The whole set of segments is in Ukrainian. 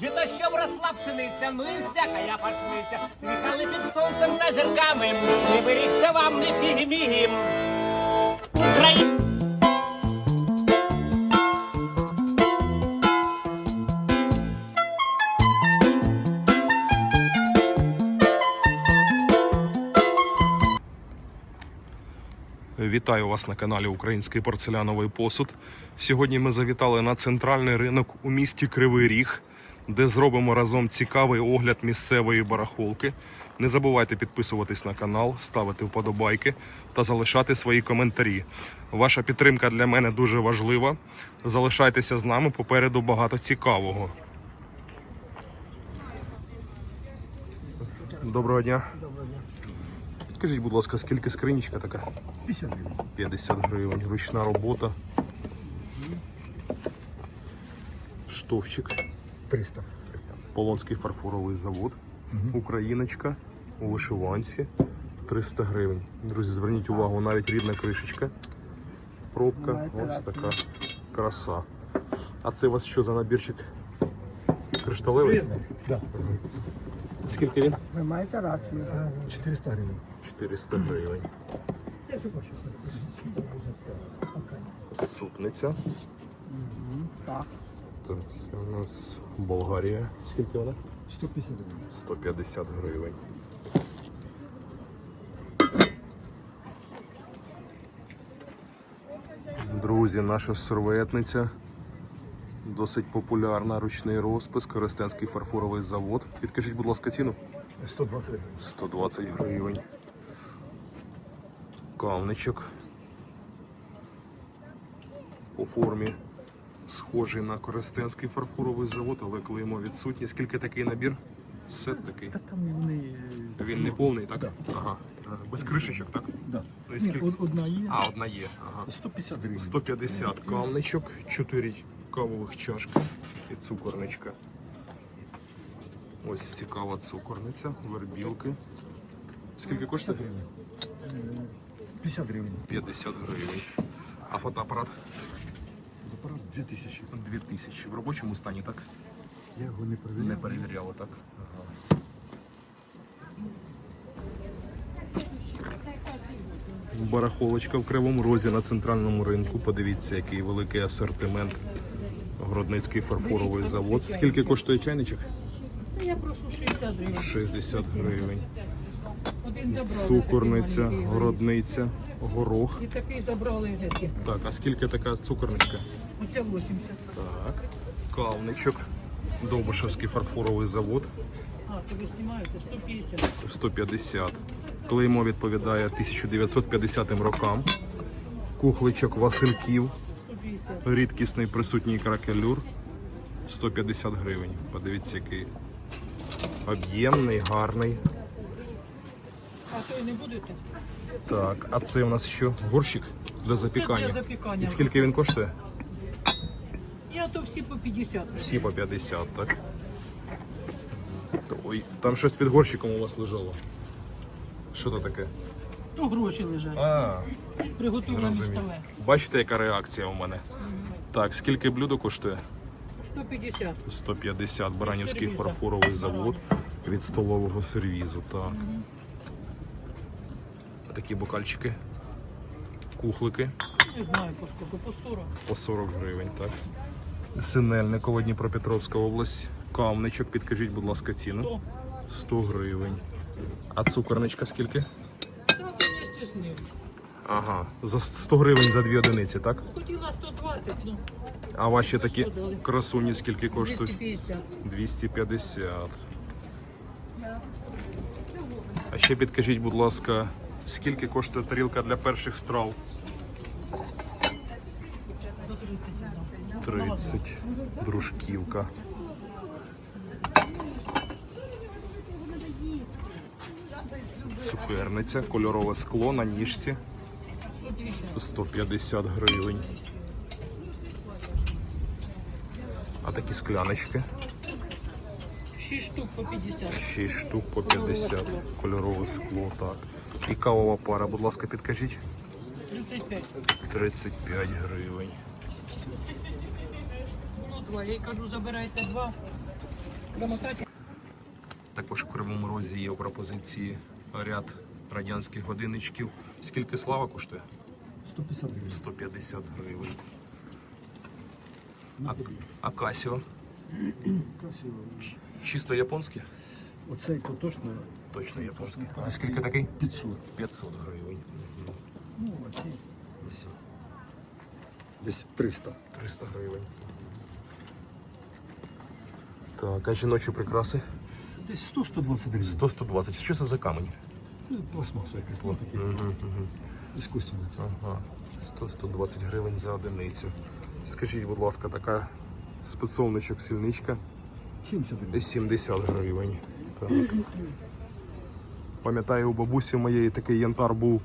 Жито, що росла пшениця, ну і всякая пашниця. Віхали під сонцем та зірками, не берігся вам не фігімігім. Україна! Вітаю вас на каналі Український порцеляновий посуд. Сьогодні ми завітали на центральний ринок у місті Кривий Ріг, де зробимо разом цікавий огляд місцевої барахолки. Не забувайте підписуватись на канал, ставити вподобайки та залишати свої коментарі. Ваша підтримка для мене дуже важлива. Залишайтеся з нами попереду багато цікавого. Доброго дня. Скажіть, будь ласка, скільки скринічка така? 50 гривень. 50 гривень, ручна робота. Штовчик, 300. 300. Полонський фарфоровий завод, Україночка у вишиванці 300 гривень. Друзі, зверніть увагу, навіть рідна кришечка. Пробка, ось така краса. А це у вас що за набірчик? Кришталевий? Да. Скільки він? Ви маєте рацію. 400 гривень. 400 гривень. Супниця. Так. Це у нас Болгарія. Скільки вона? 150 гривень. 150 гривень. Друзі, наша серветниця. Досить популярна ручний розпис, Коростенський фарфоровий завод. Підкажіть, будь ласка, ціну. 120 гривень. 120 гривень. Кавничок. По формі схожий на Коростенський фарфоровий завод, але клеймо відсутнє. Скільки такий набір? Сет такий. Та там вони... Він не повний, так? Да. Ага. Без кришечок, так? Да. Ну, і скільки? од- одна є. А, одна є. Ага. 150 гривень. 150 кавничок, 4 кавових чашки і цукорничка. Ось цікава цукорниця, вербілки. Скільки коштує? 50 гривень. 50 гривень. А фотоапарат Апарат 2000. 2000. В робочому стані, так? Я його не перевіряв. Не перевіряли, так? Ага. Барахолочка в Кривому Розі на центральному ринку. Подивіться, який великий асортимент. Городницький фарфоровий завод. Скільки коштує чайничок? Я прошу 60 гривень. 60 гривень. Цукорниця, городниця, горох. І такий забрали геть. Так, а скільки така цукорничка? Оце 80. Так. Кавничок. Довбишевський фарфоровий завод. А, це ви знімаєте? 150. 150. Клеймо відповідає 1950 рокам. Кухличок Васильків. 150. Рідкісний присутній кракелюр. 150 гривень. Подивіться, який об'ємний, гарний. А то й не будете? Так, а це у нас що? Горщик для запікання. для запікання. І скільки він коштує? Я то всі по 50. Всі по 50, так? Ой, там щось під горщиком у вас лежало. Що то таке? Ну, гроші лежать. А, Приготовлене зрозумів. столе. Бачите, яка реакція у мене? Так, скільки блюдо коштує? 150. 150 Баранівський сервіза. фарфоровий завод від столового сервізу. Так. Такі бокальчики, кухлики Не знаю по скільки, по 40. по 40 гривень. Так. Синельниково, Дніпропетровська область. Кавничок, підкажіть, будь ласка, ціну. 100. 100 гривень. А цукорничка скільки? Та з ним. Ага, за 100 гривень за дві одиниці, так? Хотіла 120, ну, А ваші такі красуні скільки коштують? 250. 250. А ще підкажіть, будь ласка, скільки коштує тарілка для перших страв? За 30. 30. Дружківка. Цукерниця, кольорове скло на ніжці 150. 150 гривень. А такі скляночки 6 штук по 50. 6 штук по 50. Кольорове скло, так. І кавова пара, будь ласка, підкажіть. 35. 35 гривень. Ну, два. Я їй кажу, забирайте два. Замотати. Також в Кривому Розі є у пропозиції ряд радянських годинничків. Скільки слава коштує? 150 гривень. 150 гривень. А, а Касіо? Красиво. Чисто японське? Оцей то точно Точно японське. А скільки такий? 500. 500 гривень. Ну, а ці десь, десь 300. 300 гривень. Так, а жіночі прикраси? Десь 100-120 гривень. 100-120. Що це за камінь? Це пластмаса якась, ну такі. Іскусственне. Ага. 100-120 гривень за одиницю. Скажіть, будь ласка, така спецовничок сільничка 70 гривень. 70 гривень. Так. Пам'ятаю, у бабусі моєї такий янтар був,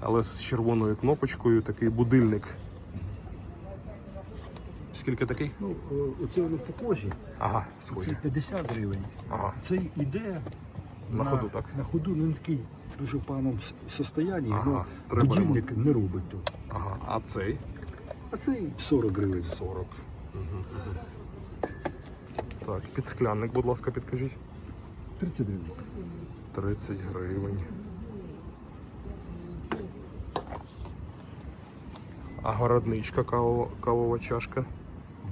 але з червоною кнопочкою, такий будильник. Скільки такий? Ну, о, оце вони похожі. Ага, Це 50 гривень. Ага. Цей іде На ходу так. На ходу він такий дуже в поганому состоянні, Ага, але будильник не робить то. Ага. А цей? А цей 40 гривень. 40. Угу. Так, підсклянник, будь ласка, підкажіть. 30 гривень. 30 гривень. А городничка кавова, кавова чашка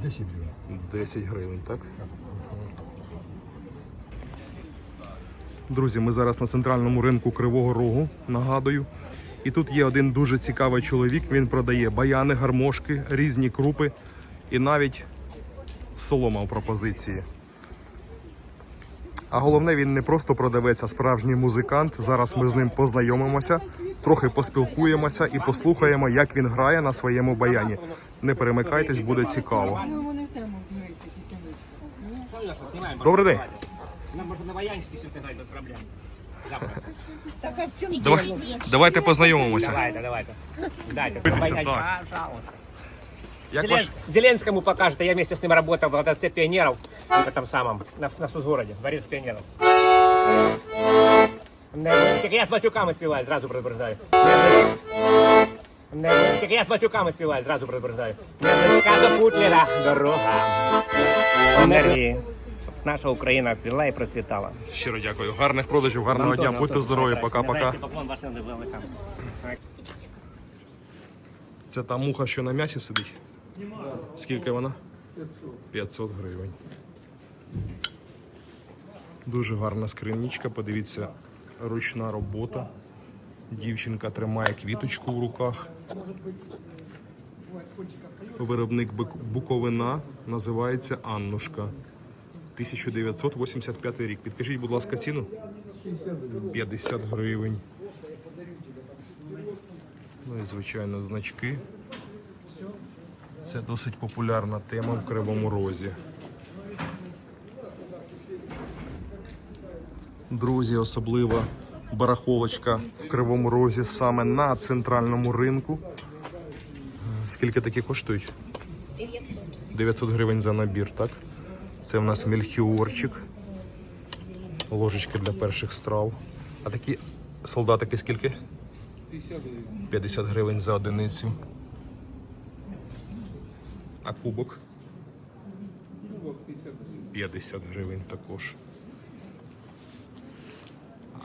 10 гривень. 10 гривень, так? Друзі, ми зараз на центральному ринку Кривого Рогу, нагадую. І тут є один дуже цікавий чоловік. Він продає баяни, гармошки, різні крупи і навіть солома у пропозиції. А головне, він не просто продавець, а справжній музикант. Зараз ми з ним познайомимося, трохи поспілкуємося і послухаємо, як він грає на своєму баяні. Не перемикайтесь, буде цікаво. Добрий день. Нам можно на баянчике сейчас играть без проблем. Давай, давайте познайомимося. Давайте, давайте. Дайте, Дивіться, так. пожалуйста. Як ваш Зелен- Зеленскому покажете, я вместе с ним работал в ДЦ пионеров в этом самом, на, на Сузгороде, дворец пионеров. Не будете, я с матюками спеваю, сразу предупреждаю. Будете, я с матюками спеваю, сразу предупреждаю. Не до Путлера дорога. Енергії. Наша Україна цвіла і процвітала. щиро дякую. Гарних продажів, гарного дня. Будьте здорові, пока-пока. Поклон вашим великам. Це та муха, що на м'ясі сидить? Скільки вона? 500 гривень. Дуже гарна скринічка, подивіться, ручна робота. Дівчинка тримає квіточку в руках. Виробник Буковина називається Аннушка. 1985 рік. Підкажіть, будь ласка, ціну? 50 гривень. Ну і звичайно значки. Це досить популярна тема в Кривому Розі. Друзі, особлива барахолочка в Кривому Розі саме на центральному ринку. Скільки такі коштують? 900. 900 гривень за набір, так? Це в нас мельхіорчик. Ложечки для перших страв. А такі солдатики скільки? 50 гривень за одиницю. А кубок? 50 гривень також.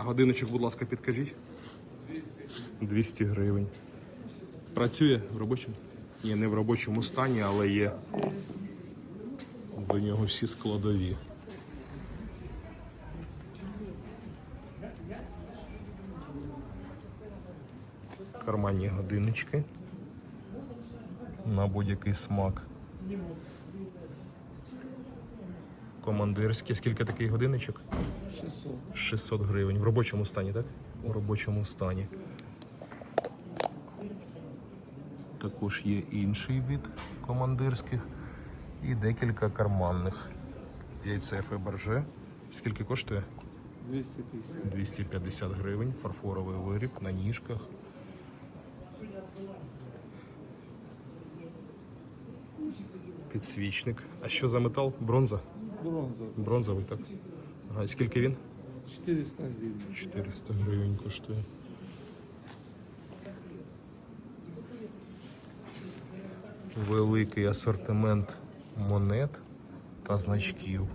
А годиночок, будь ласка, підкажіть. 200 гривень. Працює в робочому? Ні, не в робочому стані, але є. До нього всі складові. Карманні годиночки. На будь-який смак. Командирські. Скільки такий годинничок? 600. 600 гривень. В робочому стані, так? У робочому стані. Також є інший від командирських і декілька карманних. Яйце Феберже. Скільки коштує? 250. 250 гривень. Фарфоровий виріб на ніжках. Підсвічник. А що за метал? Бронза? Бронза. Бронзовий, так. А скільки він? 400 гривень. 400 гривень коштує. Великий асортимент монет та значків.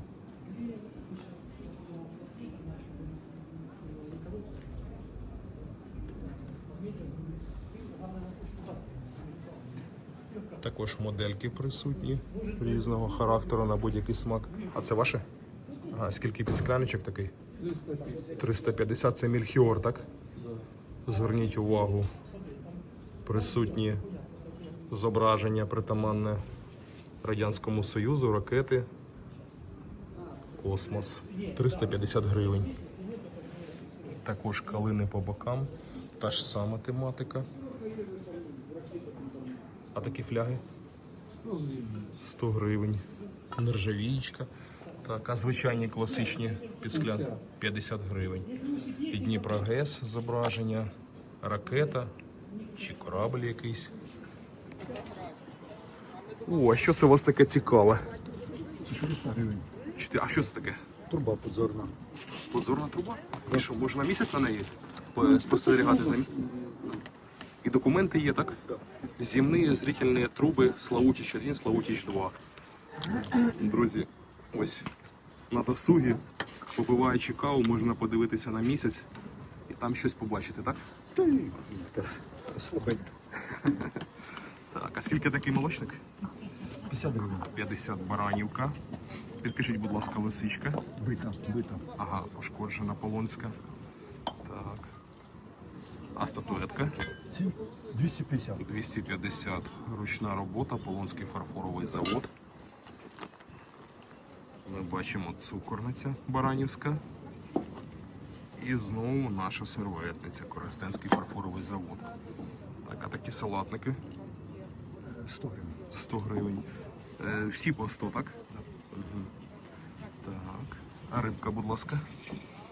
Також модельки присутні різного характеру на будь-який смак. А це ваше? Ага, скільки під скляночок такий? 350. 350 це мільхіор, так? Зверніть увагу. Присутні зображення притаманне Радянському Союзу, ракети. Космос. 350 гривень. Також калини по бокам. Та ж сама тематика. А такі фляги? 100 гривень. Нержавієчка. Так, а звичайні класичні підсклян 50 гривень. І Дніпрогес зображення, ракета чи корабль якийсь. О, а що це у вас таке цікаве? 400 гривень. Чти- А що це таке? Труба подзорна. Подзорна труба? І що, можна місяць на неї по- спостерігати за мі- І документи є, так? Зімні зрительні труби Славутіч 1, Славутіч 2. Друзі, ось на досугі, попиваючи каву, можна подивитися на місяць і там щось побачити, так? Слухай, Так, а скільки такий молочник? 50 гривень. 50 баранівка. Підкажіть, будь ласка, лисичка. Бита, бита. Ага, пошкоджена полонська. Так. А статуетка? Ці 250. 250. Ручна робота, Полонський фарфоровий завод. Бачимо цукорниця Баранівська. І знову наша серветниця, Коростенський фарфоровий завод. Так, а такі салатники 100 гривень. 100 гривень. Е, всі по 100, так? Мгм. Так. А рибка, будь ласка.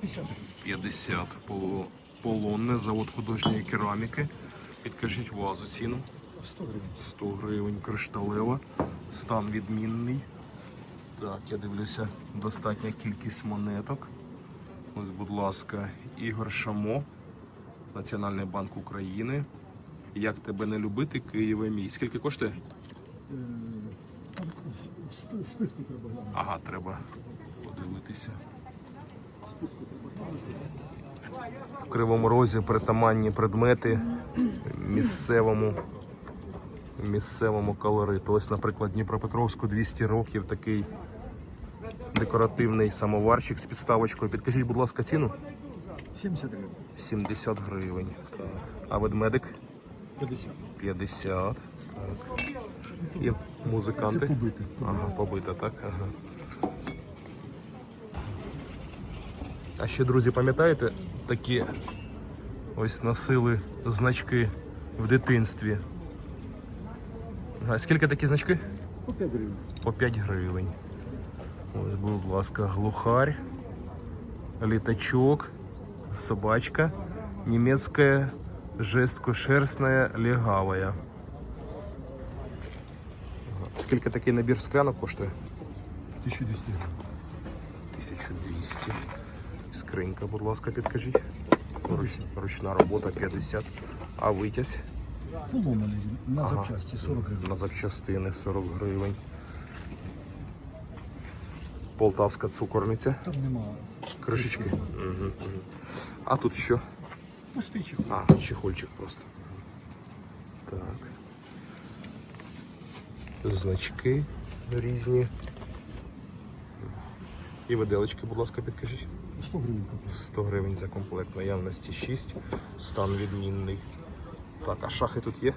50 гривень. 50 Поло- полонне, завод художньої кераміки. Підкажіть вазу ціну. 100 гривень. 100 гривень кришталева. Стан відмінний. Так, я дивлюся, достатня кількість монеток. Ось, будь ласка, Ігор Шамо, Національний банк України. Як тебе не любити, Києве мій. Скільки коштує? Списку треба глянути. Ага, треба подивитися. В Кривому Розі притаманні предмети місцевому, місцевому колориту. Ось, наприклад, Дніпропетровську 200 років такий декоративний самоварчик з підставочкою. Підкажіть, будь ласка, ціну? 70 гривень. 70 гривень. Так. А ведмедик 50. 50. Так. І музиканти. Це побите. Ага, побита, так? Ага. А ще, друзі, пам'ятаєте, такі ось носили значки в дитинстві. А скільки такі значки? По 5 гривень. По 5 гривень. Ось, будь ласка, глухарь, літачок, собачка, німецька жесткошерстная легавая. Скільки такий набір склянок коштує? 1200 1200. Скринька, будь ласка, підкажіть. Руч- Ручна робота 50. А витязь Поломаний на запчасті 40 гривень. на запчастини 40 гривень. Полтавська цукорниця. Там нема Кришечки. Угу. А тут що? пустичок. А, чехольчик просто. Так. Значки різні. І виделочки, будь ласка, підкажіть. 100 гривень 100 гривень за комплект. Наявності 6. Стан відмінний. Так, а шахи тут? Є.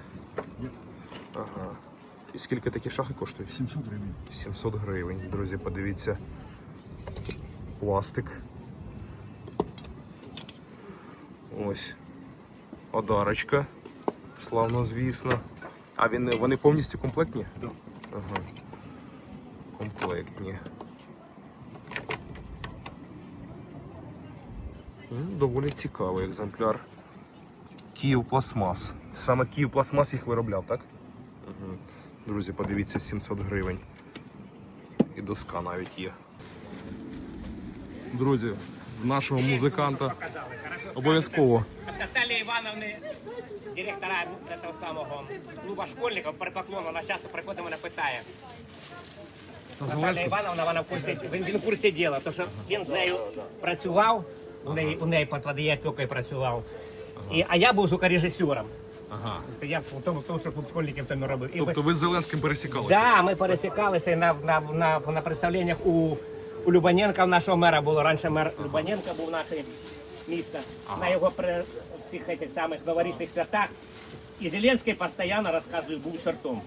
І скільки такі шахи коштують? 700 гривень. 700 гривень. Друзі, подивіться. Пластик. Ось. Одарочка. Славно, звісно. А він, вони повністю комплектні? Так. Ага. Комплектні. Доволі цікавий екземпляр. Київ Пластмас. Саме Київ Пластмас їх виробляв, так? Друзі, подивіться, 700 гривень. І доска навіть є. Друзі, в нашого музиканта обов'язково. Наталья Івановна, директора этого самого клуба школьників, при поклону, вона часто приходить мене питає. Це Наталя Івановна, вона в курсі, він, він в курсі діла, тому що він з нею працював, у неї, у неї під водієпікою працював. І, а я був звукорежисером. Ага. Я в тому, в тому що школьників там робив. І Тобто ви з Зеленським пересікалися? Да, ми пересікалися і на, на, на, на представленнях у, у Любаненка, в нашого мера було. Раніше мер Любаненка був наше місто. На його при всіх цих самих новорічних святах. І Зеленський постійно розказує, був чортом.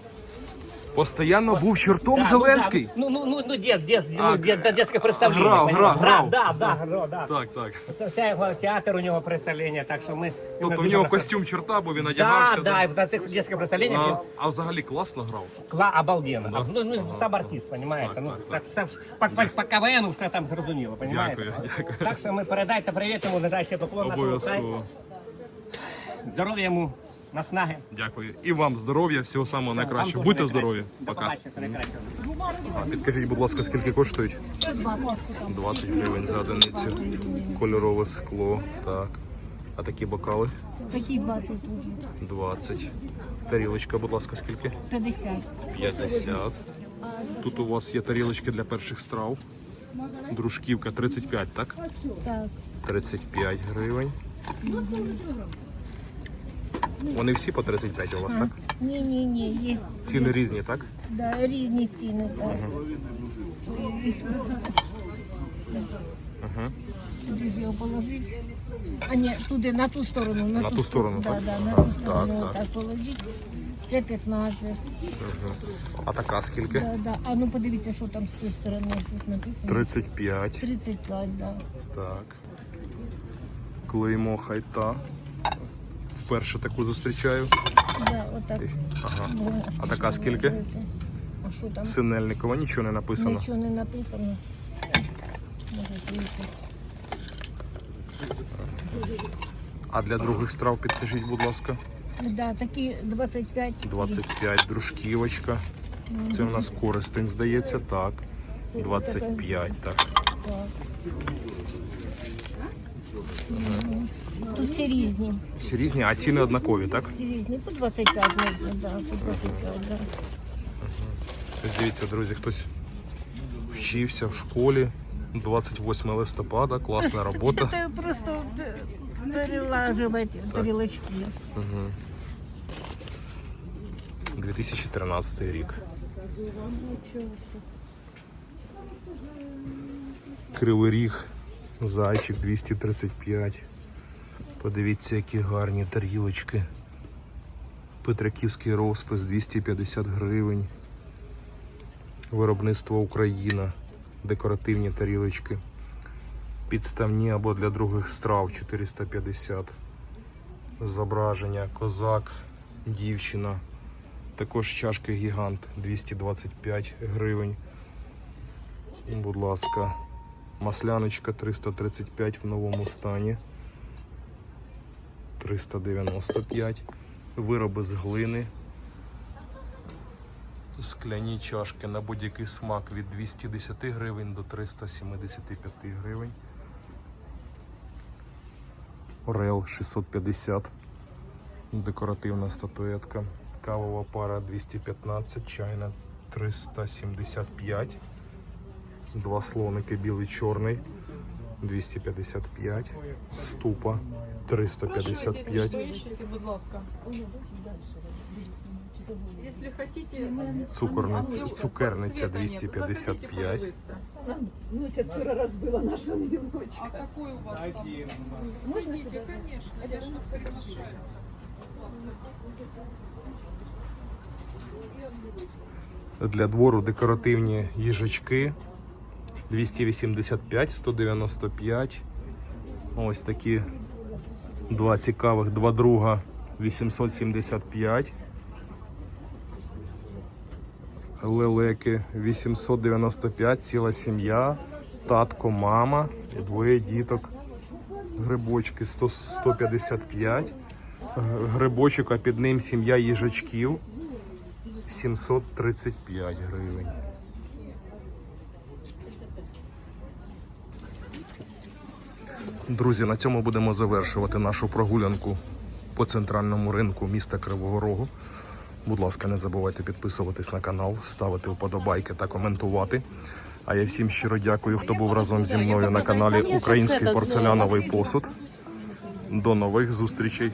Постоянно був чортом Да, Зеленський? Ну, да, ну, ну, ну, дет, А, ну, дет, да, детське представлення. грав, грав, грав. Да, да, грав, да. Так, так. Це вся його театр, у нього представлення, так що ми... Тобто в нього костюм чорта, бо він одягався. Да, да, і на цих детських представленнях він А, а взагалі класно грав. Кла обалденно. А, Ну, ну, сам артист, понимаєте? Ну, так, це ж по, по, по КВНу все там зрозуміло, понимаєте? Дякую, дякую. Так що ми передайте привіт йому, нажай поклон нашому краю. Здоров'я йому, наснаги. Дякую. І вам здоров'я, всього самого найкращого. Будьте здорові. Пока. А підкажіть, будь ласка, скільки коштують? 20 гривень за одиницю. Кольорове скло. Так. А такі бокали? Такі 20 уже. 20. Тарілочка, будь ласка, скільки? 50. 50. Тут у вас є тарілочки для перших страв. Дружківка 35, так? Так. 35 гривень. Вони всі по 35 у вас, так? Ні, ні, ні, є Ціни різні, так? да, різні ціни. Так. Ага. Туди ж його положити. А ні, туди, на ту сторону. На, ту сторону, Да, так? да, на ту сторону так. так, положити. Це 15. А така скільки? Да, да. А ну подивіться, що там з тієї сторони тут написано. 35. 35, да. Так. Клеймо хайта. Вперше таку зустрічаю. Да, отак. Ага. А така скільки? А що там? Синельникова, нічого не написано. Нічого не написано. А для других страв підкажіть, будь ласка. Да, такі 25. 25 дружківочка. Це у нас користень, здається, так. 25, так. Тут всі різні. Всі різні, а ціни однакові, так? Всі різні. По 25 можна, да, по 25, да. Ось дивіться, друзі, хтось вчився в школі. 28 листопада, класна робота. Це просто перелажувати тарілочки. 2013 рік. Кривий ріг, зайчик 235. Подивіться, які гарні тарілочки. Петриківський розпис 250 гривень. Виробництво Україна. Декоративні тарілочки. Підставні або для других страв 450. Зображення, козак, дівчина. Також чашки гігант 225 гривень. Будь ласка, масляночка 335 в новому стані. 395. Вироби з глини. Скляні чашки на будь-який смак від 210 гривень до 375 гривень. Орел 650. Декоративна статуетка. Кавова пара 215, чайна 375. Два слоники білий чорний 255. Ступа 355. Ищите, будь ласка. Если хотите, Цукорниця, цукерниця цвета нет, заходите 255. Ну, я вчора розбила наша. А какой у вас там? Зайдите, конечно, я же вас приглашу. Для двору декоративні їжачки 285, 195. Ось такі два цікавих, два друга 875. Лелеки 895, ціла сім'я, татко, мама, двоє діток. Грибочки 100, 155. Грибочок, а під ним сім'я їжачків 735 гривень. Друзі, на цьому будемо завершувати нашу прогулянку по центральному ринку міста Кривого Рогу. Будь ласка, не забувайте підписуватись на канал, ставити вподобайки та коментувати. А я всім щиро дякую, хто був разом зі мною на каналі Український порцеляновий посуд. До нових зустрічей.